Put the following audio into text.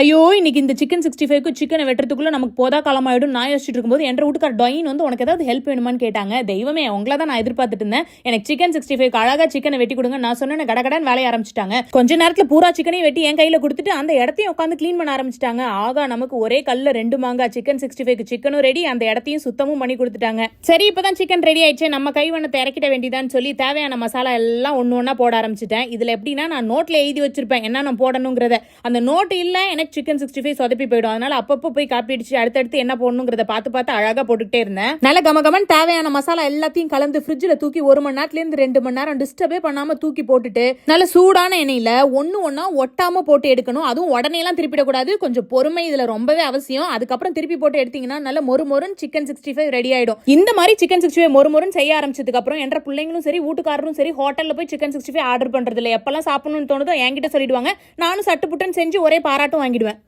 ஐயோ இன்னைக்கு இந்த சிக்கன் சிக்ஸ்டி ஃபைவ்க்கு சிக்கனை வெட்டுறதுக்குள்ள நமக்கு போதா காலமாயிடும். நான் யோசிச்சுட்டு இருக்கும்போது என்ற வீட்டுக்கார டொயின் வந்து உனக்கு ஏதாவது ஹெல்ப் வேணுமான்னு கேட்டாங்க. தெய்வமே உங்களை தான் நான் எதிர்பார்த்துட்டு இருந்தேன். எனக்கு சிக்கன் சிக்ஸ்டி ஃபைவ் அழகா சிக்கனை வெட்டி கொடுங்க நான் சொன்னேன் கடகடன் வேலையை ஆரம்பிச்சிட்டாங்க. கொஞ்ச நேரத்தில் பூரா சிக்கனையும் வெட்டி என் கையில் கொடுத்துட்டு அந்த இடத்தையும் உட்காந்து க்ளீன் பண்ண ஆரம்பிச்சிட்டாங்க. ஆகா நமக்கு ஒரே கல்ல ரெண்டு மாங்காய் சிக்கன் சிக்ஸ்டி ஃபைவ் சிக்கனும் ரெடி அந்த இடத்தையும் சுத்தமும் பண்ணி கொடுத்துட்டாங்க. சரி இப்போதான் சிக்கன் ரெடி ஆயிடுச்சு. நம்ம கை வண்ணத்தை இறக்கிட வேண்டியதான்னு சொல்லி தேவையான மசாலா எல்லாம் ஒன்று ஒன்றா போட ஆரம்பிச்சிட்டேன். இதில் எப்படின்னா நான் நோட்டில் எழுதி வச்சிருப்பேன். என்ன நான் போடணுங்கிறத. அந்த நோட்டு இல்லை எனக்கு சிக்கன் சிக்ஸ்டி ஃபைவ் சொதப்பி போயிடும். அதனால அப்பப்போ போய் காப்பி அடிச்சு அடுத்தடுத்து என்ன போடணுங்கிறத பார்த்து பார்த்து அழகாக போட்டுக்கிட்டே இருந்தேன். நல்ல கமகமன் தேவையான மசாலா எல்லாத்தையும் கலந்து ஃப்ரிட்ஜில் தூக்கி ஒரு மணி நேரத்துலேருந்து ரெண்டு மணி நேரம் டிஸ்டர்பே பண்ணாமல் தூக்கி போட்டுட்டு நல்ல சூடான எண்ணெயில் ஒன்று ஒன்றா ஒட்டாம போட்டு எடுக்கணும். அதுவும் உடனே எல்லாம் திருப்பிடக்கூடாது. கொஞ்சம் பொறுமை இதில் ரொம்பவே அவசியம். அதுக்கப்புறம் திருப்பி போட்டு எடுத்தீங்கன்னா நல்ல மொறு மொறுன்னு சிக்கன் சிக்ஸ்டி ஃபைவ் ரெடி ஆயிடும். இந்த மாதிரி சிக்கன் சிக்ஸ்டி ஃபைவ் மொறு மொறுன்னு செய்ய ஆரம்பிச்சதுக்கு அப்புறம் என்ற பிள்ளைங்களும் சரி வீட்டுக்காரரும் சரி ஹோட்டல்ல போய் சிக்கன் சிக்ஸ்டி ஃபைவ் ஆர்டர் பண்றது இல்லை எப்பெல்லாம் சாப்பிடணும்னு தோணுதோ என்கிட்ட சொல்லிடுவாங்க. நானும் சட்டு புட்டுன்னு செஞ்சு ஒரே பாராட்டும் வாங்கிடுவேன்